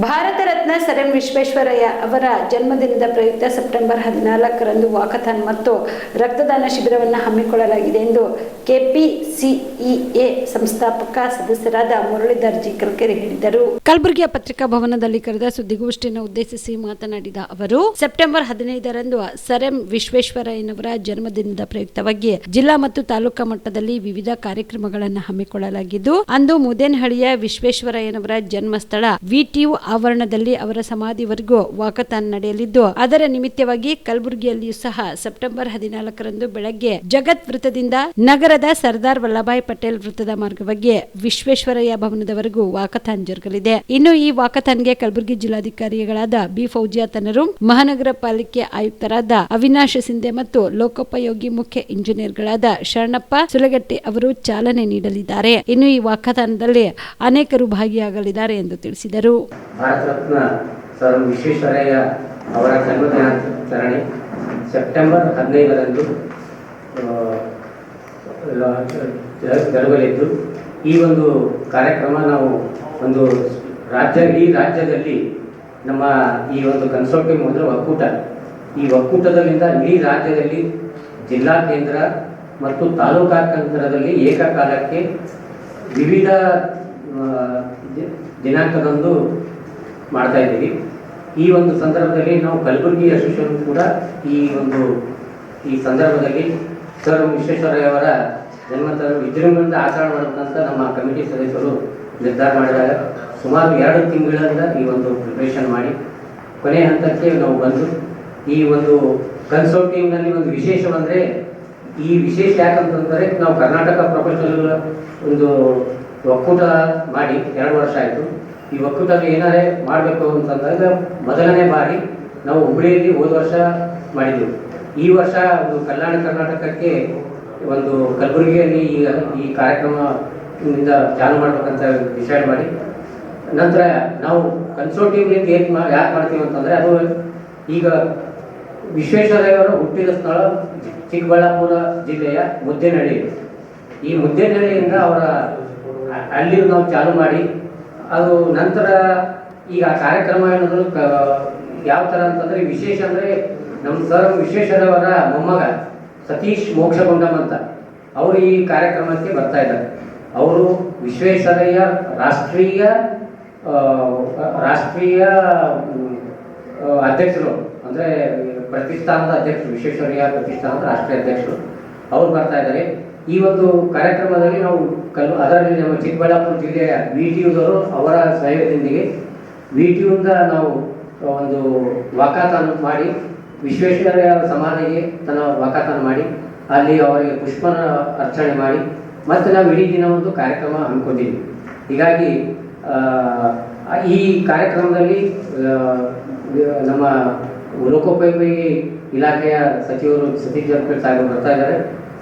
Bharat Ratna sir M Visvesvaraya ಅವರ ಜನ್ಮದಿನದ ಪ್ರಯುಕ್ತ ಸೆಪ್ಟೆಂಬರ್ ಹದಿನಾಲ್ಕರಂದು ವಾಕಥಾನ್ ಮತ್ತು ರಕ್ತದಾನ ಶಿಬಿರವನ್ನು ಹಮ್ಮಿಕೊಳ್ಳಲಾಗಿದೆ ಎಂದು ಕೆಪಿಸಿಇಎ ಸಂಸ್ಥಾಪಕ ಸದಸ್ಯರಾದ ಮುರಳೀಧರ್ ಜಿ ಕಲ್ಕೆರೆ ಹೇಳಿದರು. ಕಲಬುರಗಿಯ ಪತ್ರಿಕಾ ಭವನದಲ್ಲಿ ಕರೆದ ಸುದ್ದಿಗೋಷ್ಠಿಯನ್ನು ಉದ್ದೇಶಿಸಿ ಮಾತನಾಡಿದ ಅವರು, ಸೆಪ್ಟೆಂಬರ್ ಹದಿನೈದರಂದು ಸರ್ ಎಂ ವಿಶ್ವೇಶ್ವರಯ್ಯನವರ ಜನ್ಮದಿನದ ಪ್ರಯುಕ್ತವಾಗಿ ಜಿಲ್ಲಾ ಮತ್ತು ತಾಲೂಕಾ ಮಟ್ಟದಲ್ಲಿ ವಿವಿಧ ಕಾರ್ಯಕ್ರಮಗಳನ್ನು ಹಮ್ಮಿಕೊಳ್ಳಲಾಗಿದ್ದು, ಅಂದು ಮುದೇನಹಳ್ಳಿಯ ವಿಶ್ವೇಶ್ವರಯ್ಯನವರ ಜನ್ಮಸ್ಥಳ ವಿಟಿಯು ಆವರಣದಲ್ಲಿ ಅವರ ಸಮಾಧಿವರೆಗೂ ವಾಕಥಾನ್ ನಡೆಯಲಿದ್ದು, ಅದರ ನಿಮಿತ್ತವಾಗಿ ಕಲಬುರಗಿಯಲ್ಲಿಯೂ ಸಹ ಸೆಪ್ಟೆಂಬರ್ ಹದಿನಾಲ್ಕರಂದು ಬೆಳಗ್ಗೆ ಜಗತ್ ವೃತ್ತದಿಂದ ನಗರದ ಸರ್ದಾರ್ ವಲ್ಲಭಾಯ್ ಪಟೇಲ್ ವೃತ್ತದ ಮಾರ್ಗವಾಗಿ ವಿಶ್ವೇಶ್ವರಯ್ಯ ಭವನದವರೆಗೂ ವಾಕಥಾನ್ ಜರುಗಲಿದೆ. ಇನ್ನು ಈ ವಾಕಥಾನ್ಗೆ ಕಲಬುರಗಿ ಜಿಲ್ಲಾಧಿಕಾರಿಗಳಾದ ಬಿ ಫೌಜಿಯಾ ತನರು ಮಹಾನಗರ ಪಾಲಿಕೆ ಆಯುಕ್ತರಾದ ಅವಿನಾಶ್ ಸಿಂಧೆ ಮತ್ತು ಲೋಕೋಪಯೋಗಿ ಮುಖ್ಯ ಇಂಜಿನಿಯರ್ಗಳಾದ ಶರಣಪ್ಪ ಸುಲಗಟ್ಟಿ ಅವರು ಚಾಲನೆ ನೀಡಲಿದ್ದಾರೆ. ಇನ್ನು ಈ ವಾಕಥಾನದಲ್ಲಿ ಅನೇಕರು ಭಾಗಿಯಾಗಲಿದ್ದಾರೆ ಎಂದು ತಿಳಿಸಿದರು. ಭಾರತ ರತ್ನ ಸರ್ ವಿಶ್ವೇಶ್ವರಯ್ಯ ಅವರ ಜನ್ಮದಿನಾಚರಣೆ ಸೆಪ್ಟೆಂಬರ್ ಹದಿನೈದರಂದು ಜರುಗಲಿದ್ದು. ಈ ಒಂದು ಕಾರ್ಯಕ್ರಮ ನಾವು ಒಂದು ರಾಜ್ಯ ಈ ರಾಜ್ಯದಲ್ಲಿ ನಮ್ಮ ಈ ಒಂದು ಕನ್ಸೋರ್ಟಿಯಂ ಅಂದರೆ ಒಕ್ಕೂಟ. ಈ ಒಕ್ಕೂಟದಲ್ಲಿಂದ ಇಡೀ ರಾಜ್ಯದಲ್ಲಿ ಜಿಲ್ಲಾ ಕೇಂದ್ರ ಮತ್ತು ತಾಲೂಕಾ ಕೇಂದ್ರದಲ್ಲಿ ಏಕಕಾಲಕ್ಕೆ ವಿವಿಧ ದಿನಾಂಕದಂದು ಮಾಡ್ತಾ ಇದ್ದೀವಿ. ಈ ಒಂದು ಸಂದರ್ಭದಲ್ಲಿ ನಾವು ಕಲಬುರಗಿ ಅಸೋಸಿಯೇಷನ್ ಕೂಡ ಈ ಒಂದು, ಈ ಸಂದರ್ಭದಲ್ಲಿ ಸರ್ ಎಂ ವಿಶ್ವೇಶ್ವರಯ್ಯ ಅವರ ಜನ್ಮದ ವಿಜೃಂಭಣೆಯಿಂದ ಆಚರಣೆ ಮಾಡಬೇಕಂತ ನಮ್ಮ ಕಮಿಟಿ ಸದಸ್ಯರು ನಿರ್ಧಾರ ಮಾಡಿದಾಗ ಸುಮಾರು ಎರಡು ತಿಂಗಳಿಂದ ಈ ಒಂದು ಪ್ರಿಪ್ರೇಷನ್ ಮಾಡಿ ಕೊನೆ ಹಂತಕ್ಕೆ ನಾವು ಬಂದು ಈ ಒಂದು ಕನ್ಸಲ್ಟಿಂಗ್ನಲ್ಲಿ ಒಂದು ವಿಶೇಷವಂದರೆ ಈ ವಿಶೇಷ ಯಾಕಂತಂದರೆ ನಾವು ಕರ್ನಾಟಕ ಪ್ರೊಫೆಷನಲ್ ಒಂದು ಒಕ್ಕೂಟ ಮಾಡಿ, ಎರಡು ವರ್ಷ ಆಯಿತು. ಈ ಒಕ್ಕೂಟದಲ್ಲಿ ಏನಾರೇ ಮಾಡಬೇಕು ಅಂತಂದಾಗ ಮೊದಲನೇ ಬಾರಿ ನಾವು ಹುಬ್ಬಳ್ಳಿಯಲ್ಲಿ ಹೋದ ವರ್ಷ ಮಾಡಿದ್ವಿ. ಈ ವರ್ಷ ಒಂದು ಕಲ್ಯಾಣ ಕರ್ನಾಟಕಕ್ಕೆ ಒಂದು ಕಲಬುರಗಿಯಲ್ಲಿ ಈ ಈ ಕಾರ್ಯಕ್ರಮದಿಂದ ಚಾಲು ಮಾಡಬೇಕಂತ ಡಿಸೈಡ್ ಮಾಡಿ. ನಂತರ ನಾವು ಕನ್ಸೋರ್ಟಿವ್ಲಿಂದ ಏನು ಮಾ, ಯಾಕೆ ಮಾಡ್ತೀವಿ ಅಂತಂದರೆ ಅದು ಈಗ ವಿಶ್ವೇಶ್ವರಯ್ಯವರು ಹುಟ್ಟಿದ ಸ್ಥಳ ಚಿಕ್ಕಬಳ್ಳಾಪುರ ಜಿಲ್ಲೆಯ ಮುದ್ದೇನಹಳ್ಳಿ. ಈ ಮುದ್ದೇನಹಳ್ಳಿಯಿಂದ ಅವರ ಅ- ಅಲ್ಲಿ ನಾವು ಚಾಲು ಮಾಡಿ, ಅದು ನಂತರ ಈಗ ಕಾರ್ಯಕ್ರಮ ಏನಂದ್ರೆ ಕ- ಯಾವ ಥರ ಅಂತಂದರೆ ವಿಶೇಷ ಅಂದರೆ ನಮ್ಮ ಸರ್ ವಿಶ್ವೇಶ್ವರವರ ಮೊಮ್ಮಗ ಸತೀಶ್ ಮೋಕ್ಷಗುಂಡಮ್ ಅಂತ. ಅವರು ಈ ಕಾರ್ಯಕ್ರಮಕ್ಕೆ ಬರ್ತಾ ಇದ್ದಾರೆ. ಅವರು ವಿಶ್ವೇಶ್ವರಯ್ಯ ರಾಷ್ಟ್ರೀಯ ರಾಷ್ಟ್ರೀಯ ಅಧ್ಯಕ್ಷರು, ಅಂದರೆ ಪ್ರತಿಷ್ಠಾನದ ಅಧ್ಯಕ್ಷರು, ವಿಶ್ವೇಶ್ವರಯ್ಯ ಪ್ರತಿಷ್ಠಾನದ ರಾಷ್ಟ್ರೀಯ ಅಧ್ಯಕ್ಷರು. ಅವ್ರು ಬರ್ತಾ ಇದ್ದಾರೆ. ಈ ಒಂದು ಕಾರ್ಯಕ್ರಮದಲ್ಲಿ ನಾವು ಕಲ್ ಅದರಲ್ಲಿ ನಮ್ಮ ಚಿಕ್ಕಬಳ್ಳಾಪುರ ಜಿಲ್ಲೆಯ ವಿ ಟಿ ಯುದವರು ಅವರ ಸಹಯೋಗದೊಂದಿಗೆ ವಿ ಟಿ ಯುಂದ ನಾವು ಒಂದು ವಾಕಾಥಾನ್ ಮಾಡಿ, ವಿಶ್ವೇಶ್ವರಯ್ಯ ಸಮಾಧಿಗೆ ತನ್ನ ವಾಕಾಥಾನ್ ಮಾಡಿ, ಅಲ್ಲಿ ಅವರಿಗೆ ಪುಷ್ಪನ ಅರ್ಚನೆ ಮಾಡಿ, ಮತ್ತು ನಾವು ಇಡೀ ದಿನ ಒಂದು ಕಾರ್ಯಕ್ರಮ ಹಮ್ಮಿಕೊಂಡಿದ್ವಿ. ಹೀಗಾಗಿ ಈ ಕಾರ್ಯಕ್ರಮದಲ್ಲಿ ನಮ್ಮ ಲೋಕೋಪಯೋಗಿ ಇಲಾಖೆಯ ಸಚಿವರು ಸತೀಶ್ ಜಾರಕಿಹೊಳಿ ಸಾಹೇಬರು ಬರ್ತಾ ಇದ್ದಾರೆ.